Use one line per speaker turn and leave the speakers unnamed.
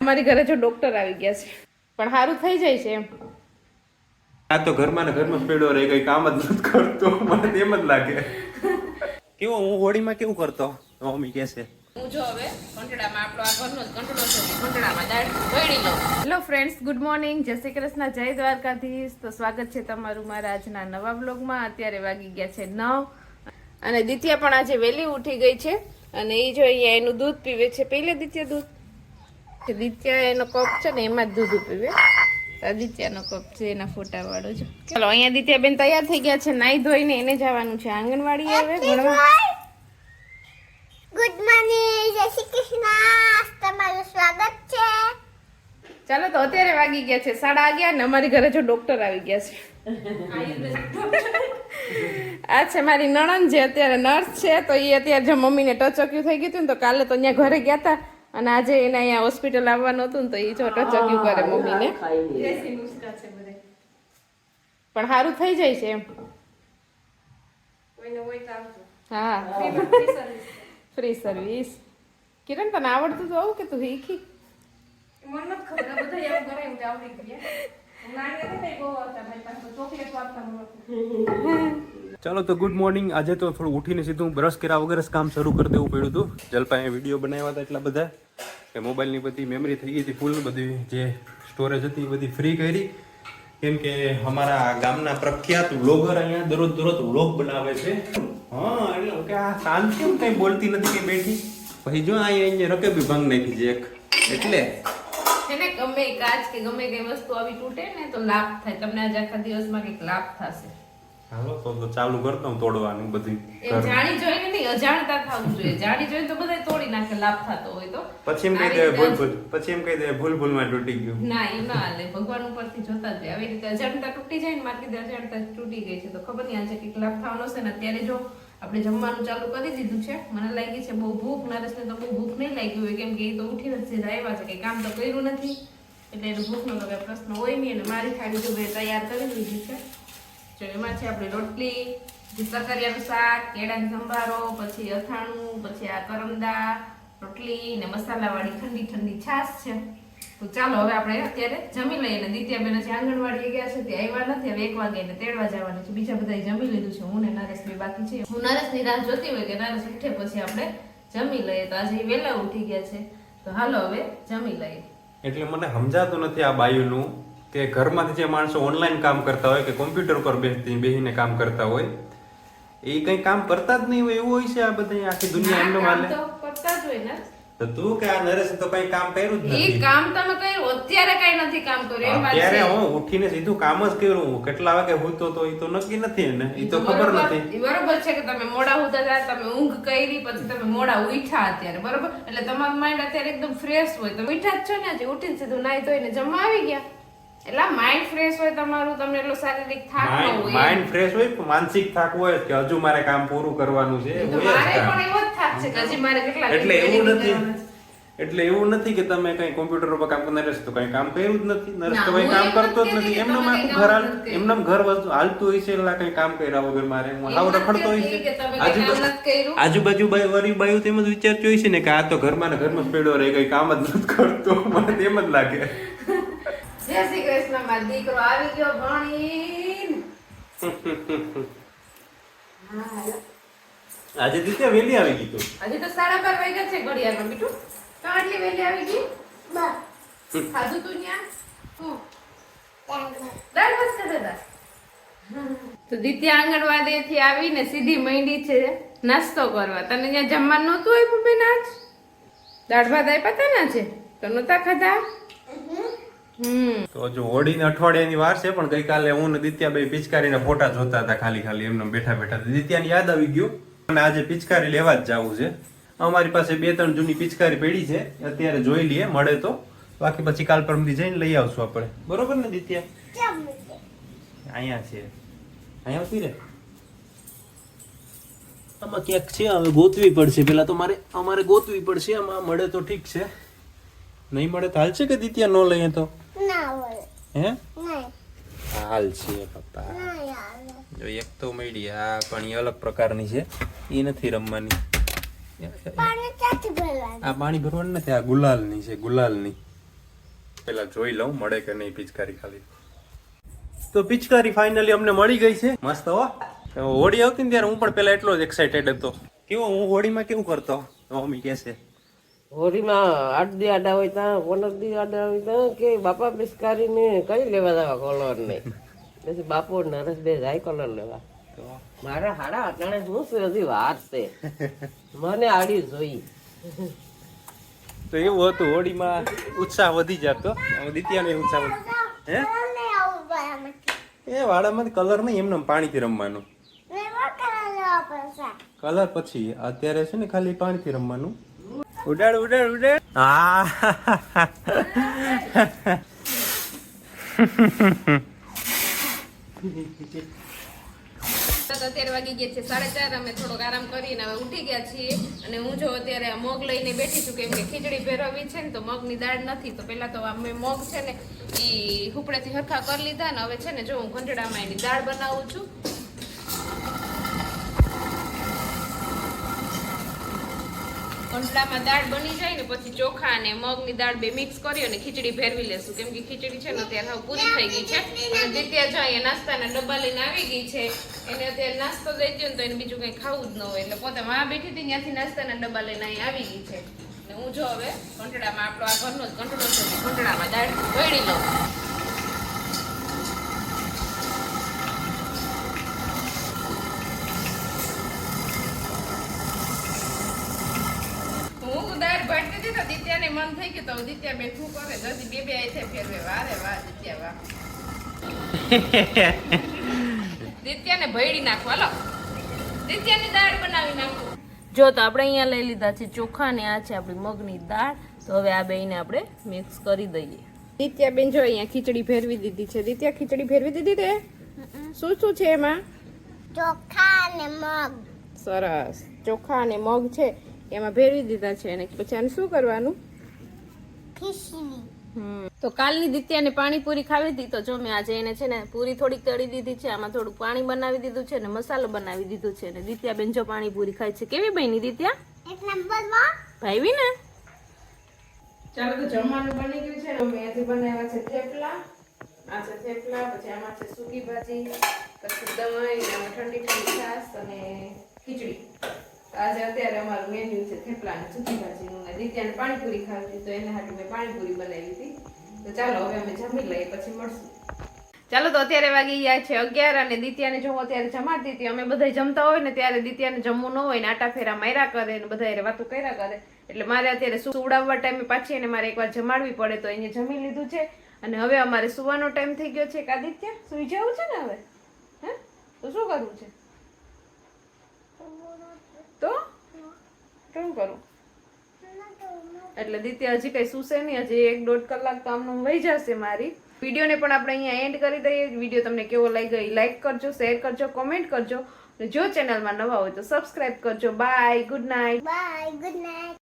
અમારી ઘરે જો ડોક્ટર આવી ગયા છે. પણ સારું થઈ જાય છે એમ.
આ તો ઘરમાં ને ઘરમાં પેડો રહી રહે કઈ કામ જ નથી કરતો. મને એમ જ લાગે. કેવો હું હોળીમાં કેવું કરતો? મમ્મી કહે છે.
હું જો હવે કંટડામાં આપણો આ ઘરનો જ કંટડો છે કંટડામાં દાળ વળી લઉં. હેલો ફ્રેન્ડ્સ ગુડ મોર્નિંગ જય શ્રી કૃષ્ણ જય દ્વારકાધીશ. તો સ્વાગત છે તમારું મારા આજના નવા બ્લોગમાં અત્યારે વાગી ગયા છે નવ. અને દિત્યા પણ આજે વહેલી ઉઠી ગઈ છે. અને એ જો અહીંયા એનું દૂધ પીવે છે. પહેલે દિત્યા દૂધ? કે દિત્યા એનો કપ છે ને એમાં જ દૂધ પીવે દિત્યાનો કપ છે એના ફોટા વાળો છે. ચાલો અહીંયા દિત્યાબેન તૈયાર થઈ ગયા છે નાઈ ધોઈને એને જવાનું છે આંગણવાડી આવે ભણવા.
ગુડ મોર્નિંગ જય શ્રી કૃષ્ણ. તમારું સ્વાગત છે.
ચાલો તો અત્યારે વાગી ગયા છે સાડા અગિયાર ને અમારી ઘરે જો ડોક્ટર આવી ગયા છે. આ છે મારી નણંદ જે અત્યારે નર્સ છે તો એ અત્યારે જો મમ્મીને ટચક્યું થઈ ગયું હતું ને તો કાલે તો અહીંયા ઘરે ગયા હતા. અને આજે એને અહીંયા હોસ્પિટલ આવવાનું હતું ને તો એ ચોટો ટચક્યું કરે મમ્મીને. પણ સારું થઈ જાય છે એમ. હા. ફ્રી સર્વિસ કિરણ તને આવડતું તો આવું કે તું શીખી?
ચાલો તો ગુડ મોર્નિંગ આજે તો થોડું ઉઠીને સીધું બ્રશ કર્યા વગર જ કામ શરૂ કરી દેવું પડ્યું હતું. જલપાએ વીડિયો બનાવ્યા હતા એટલા બધા કે મોબાઈલની બધી મેમરી થઈ ગઈ હતી ફૂલ બધી જે સ્ટોરેજ હતી એ બધી ફ્રી કરી. કેમ કે અમારા ગામના પ્રખ્યાત વ્લોગર અહીંયા દરરોજ દરરોજ વ્લોગ બનાવે છે. હા, એટલે કે આ શાંત કેમ કંઈ બોલતી નથી કે બેઠી. પછી જો અહીંયા અહીંયા રકેબી ભંગ નાખી છે એક. એટલે
ગમે કાચ કે ગમે કઈ વસ્તુ આવી તૂટે ને તો લાભ થાય. તમને આજે આખા દિવસમાં કંઈક લાભ થશે.
હાલો તો તો ચાલુ કરતો હું તોડવાનું બધું
જાણી જોઈને નહીં અજાણતા થવું જોઈએ. જાણી જોઈને તો બધા તોડી નાખે લાભ થતો હોય તો.
પછી એમ કહી દે ભૂલ ભૂલ પછી એમ કહી દે ભૂલ ભૂલમાં તૂટી ગયું.
ના એ ના હાલે. ભગવાન ઉપરથી જોતા જ આવી રીતે અજાણતા તૂટી જાય ને મારી અજાણતા તૂટી ગઈ છે તો ખબર નહીં આજે કંઈક લાભ થવાનો છે ને અત્યારે જો આપણે જમવાનું ચાલુ કરી દીધું છે મને લાગી છે બહુ ભૂખ નરેશને તો બહુ ભૂખ નહીં લાગી હોય કેમ કે એ તો ઉઠીને સીધા આવ્યા છે કે કામ તો કર્યું નથી. એટલે એનો ભૂખનો તો પ્રશ્ન હોય નહીં અને મારી થાળી મેં તૈયાર કરી દીધી છે જો આપણી રોટલી સકરિયાનું શાક, કેળાનો સંભારો, પછી અથાણું, પછી આ કરમદા, રોટલી ને મસાલાવાળી ઠંડી ઠંડી છાશ છે. તો ચાલો હવે આપણે અત્યારે જમી લઈએ. દિત્યાબેન જે આંગણવાડી ગયા છે, તે આવ્યા નથી. હવે એક વાગે ને તેડવા જવાનું છે. બીજા બધા જમી લીધું છે. હું ને નરેશ બે બાકી છે. હું નરેશની રાહ જોતી હોય કે નરેશ ઉઠે પછી આપણે જમી લઈએ. તો આજે વેલા ઉઠી ગયા છે. તો હાલો હવે જમી લઈએ.
એટલે મને સમજાતું નથી આ બાયુનું કે ઘરમાંથી જે માણસો ઓનલાઈન કામ કરતા હોય કે કોમ્પ્યુટર પર બેસતી બેસીને કામ કરતા હોય એ કઈ કામ કરતા જ નહીં હોય એવું હોય છે આ બધા આખી દુનિયા એમનો હાલે
કરતા જ હોય ને.
તો તું કે આ નરેશ તો કઈ કામ કર્યું જ નથી.
કામ તમે કર્યું અત્યારે કઈ નથી કામ કર્યું એમ
અત્યારે હું ઉઠીને સીધું કામ જ કર્યું કેટલા વાગે હુતો તો એ તો નક્કી નથી ને એ તો ખબર નથી.
બરોબર છે કે તમે મોડા ઉઠતા હતા તમે ઊંઘ કરી પછી તમે મોડા ઉઠ્યા અત્યારે બરોબર? એટલે તમારું માઇન્ડ અત્યારે એકદમ ફ્રેશ હોય. તમે ઉઠ્યા જ છો ને આજે ઉઠીને સીધું નાઈ ધોઈને જમવા આવી ગયા? એટલે માઇન્ડ ફ્રેશ હોય તમારું તમને એટલો શારીરિક થાક ન હોય.
માઇન્ડ ફ્રેશ હોય પણ માનસિક થાક હોય કે હજુ મારે કામ પૂરું કરવાનું છે
મારે પણ એવો જ થાક છે કે હજી મારે કેટલા
એટલે એવું નથી. એટલે એવું નથી કે તમે કઈ કોમ્પ્યુટર ઉપર કામ કરનાર રહેશો તો કઈ કામ કર્યું જ નથી. નરેશ તો કઈ કામ કરતો જ
નથી. એમનો
આખું ઘર હાલ-
નથી
ઘર વસ્તુ હાલતું હોય છે એટલે કઈ કામ કર્યા વગર મારે. હું હાવ રખડતો હોય છે. આજુબાજુ વરી બાયું તેમ જ વિચારતી હોય છે ને કે આ તો ઘરમાં ને ઘરમાં જ પેડો રહે કઈ કામ જ નથી કરતો. મને તેમ જ લાગે.
જય શ્રી કૃષ્ણમાં દીકરો આવી ગયો ભણીને.
આજે દીતે વેલી આવી ગઈ તું.
હજી તો સાડા બાર વાગ્યા છે ઘડિયાળમાં બીટું. તો આટલી વેલી આવી ગઈ? ખાધું તું ન્યા? હું દાળ ભાત. ખાધા તો દિત્યા આંગણવાડીથી આવીને સીધી મંડી છે નાસ્તો કરવા. તને ત્યાં જમવાનું નહોતું આપ્યું બેન આજ? દાળ ભાત આપ્યા તા ના છે તો નહોતા ખાધા?
તો જો હોળીને અઠવાડિયાની વાર છે પણ ગઈકાલે હું ને દિત્યાભાઈ પિચકારીના ફોટા જોતા હતા ખાલી ખાલી એમને બેઠા બેઠા દિત્યાની યાદ આવી ગયું અને આજે પિચકારી લેવા જ જવું છે. અમારી પાસે બે ત્રણ જૂની પિચકારી પડી છે અત્યારે જોઈ લઈએ મળે તો. બાકી પછી કાલ પરમથી જઈને લઈ આવશું આપણે. બરોબર ને દિત્યા? અહીંયા છે. અહીંયા આવતી રે આમાં ક્યાંક છે હવે ગોતવી પડશે. પેલા તો મારે અમારે ગોતવી પડશે આમાં મળે તો ઠીક છે. નહીં મળે તો હાલશે કે દિત્યા ન લઈએ તો? હે? હાલ છે પપ્પા. જો એક તો મળી આ પણ એ અલગ પ્રકારની છે. એ નથી રમવાની. આ પાણી ભરવાનું નથી આ ગુલાલની છે ગુલાલની. પેલા જોઈ લઉં મળે કે નહીં પિચકારી ખાલી. તો પિચકારી ફાઇનલી અમને મળી ગઈ છે. મસ્ત હો. હોળી આવતી ને ત્યારે હું પણ પેલા એટલો જ એક્સાઇટેડ હતો. કેવો હું હોળીમાં કેવું કરતો? મમ્મી કહે
હોળીમાં આઠ દી આડા હોય ત્યાં પંદર દી આડા હોય ત્યાં કે બાપા પિસ્કારીને કઈ લેવા જવા કોલર ને? પછી બાપુ નરસ બે જાય કલર લેવા. મારા હાડા અટાણે શું છે હજી વાત છે? મને આડી જોઈ.
તો એવું હતું હોળીમાં ઉત્સાહ વધી જતો. દિત્યાનો ઉત્સાહ વધી હે. એ વાડામાં કલર નહીં એમને પાણીથી રમવાનું.
કલર
કલર પછી અત્યારે છે ને ખાલી પાણીથી રમવાનું. ઉડાડ ઉડાડ ઉડાડ.
અત્યારે વાગી ગયા છે, સાડા ચાર. અમે થોડોક આરામ કરીને હવે ઉઠી ગયા છીએ. અને હું જો અત્યારે મગ લઈને બેઠી છું, કેમ ખીચડી ભેરવવી છે ને, તો મગની દાળ નથી. તો પેલા તો આ મેં મગ છે ને એ હુપડેથી હરખા કરી લીધા ને, હવે છે ને જો હું ઘંટડામાં એની દાળ બનાવું છું. કંટલામાં દાળ બની જાય ને પછી ચોખા અને મગની દાળ બે મિક્સ કરી અને ખીચડી ભેરવી લેશું. કેમ કે ખીચડી છે ને અત્યારે હવે પૂરી થઈ ગઈ છે. અને દિત્યા જો અહીંયા નાસ્તાના ડબ્બા લઈને આવી ગઈ છે. એને અત્યારે નાસ્તો દઈ દઉં તો એને બીજું કંઈ ખાવું જ ન હોય. એટલે પોતે માં બેઠી હતી ત્યાંથી નાસ્તાના ડબ્બા લઈને અહીં આવી ગઈ છે. અને હું જો હવે કંટડામાં આપણો આ ઘરનો જ કંટડો છે કંટડામાં દાળ વળી લઉં હું દાળ ભાટતી હતી મન થઈ ગયું તો દિત્યા બેન શું કરે. જલ્દી બે બે આઈ થાય ફેરવે. વારે વાહ દિત્યા વાહ દિત્યાને ભયડી નાખો. હાલો. દિત્યાની દાળ બનાવી નાખો. જો તો આપણે અહીંયા લઈ લીધા છે ચોખા ને આ છે આપણી મગની દાળ. તો હવે આ બેને આપણે મિક્સ કરી દઈએ. દિત્યા બેન જો અહીંયા ખીચડી ફેરવી દીધી છે. દિત્યા ખીચડી ફેરવી દીધી તે? શું શું છે એમાં?
ચોખા અને મગ.
સરસ. ચોખા અને મગ છે. એમાં ભેરવી દીધા છે. અને પછી આને શું કરવાનું? તો કાલની દિત્યાને પાણીપુરી ખાવી હતી તો જો મેં આજે એને છે ને પૂરી થોડીક તળી દીધી છે આમાં થોડું પાણી બનાવી દીધું છે ને મસાલો બનાવી દીધું છે ને દિત્યા બેન જો પાણીપુરી ખાય છે. કેવી બની દિત્યા
એક નંબરમાં
ભાઈવી ને? ચાલો તો જમવાનું બની ગયું છે. મેં આજે બનાવ્યા છે થેપલા. આ છે થેપલા પછી આમાં છે સૂકી ભાજી પછી દહીં આમાં ઠંડી ઠંડી છાશ અને ખીચડી. આજે અત્યારે અમારું મેન્યુ છે થેપલા સૂકી ભાજીનું ને દિત્યાને પાણીપુરી ખાવી તો એના હાટું મેં પાણીપુરી બનાવી હતી. તો ચાલો હવે અમે જમી લઈએ, પછી મળશું. ચાલો તો અત્યારે વાગી ગયા છે અગિયાર અને દિત્યાને જો હું અત્યારે જમાડતી હતી, અમે બધા જમતા હોય ને ત્યારે દિત્યાને જમવું ન હોય ને આટા ફેરા માર્યા કરે ને બધા હારે વાતો કર્યા કરે. એટલે મારે અત્યારે સુવડાવવા ટાઈમે પાછી એને મારે એકવાર જમાડવી પડે તો એને જમી લીધું છે. અને હવે અમારે સુવાનો ટાઈમ થઈ ગયો છે કાદિત્ય, સુઈ જવું છે ને હવે? હે? તો શું કરવું છે? તો શું કરું? એટલે દિત્ય હજી કઈ સુશે નહીં. હજી એક દોઢ કલાક કામનું વહી જશે મારી. વિડીયોને પણ આપણે અહીંયા એન્ડ કરી દઈએ. વીડિયો તમને કેવો લાગ્યો એ લાઈક કરજો શેર કરજો કોમેન્ટ કરજો. જો ચેનલમાં નવા હોય તો સબસ્ક્રાઈબ કરજો. Bye good night
bye good night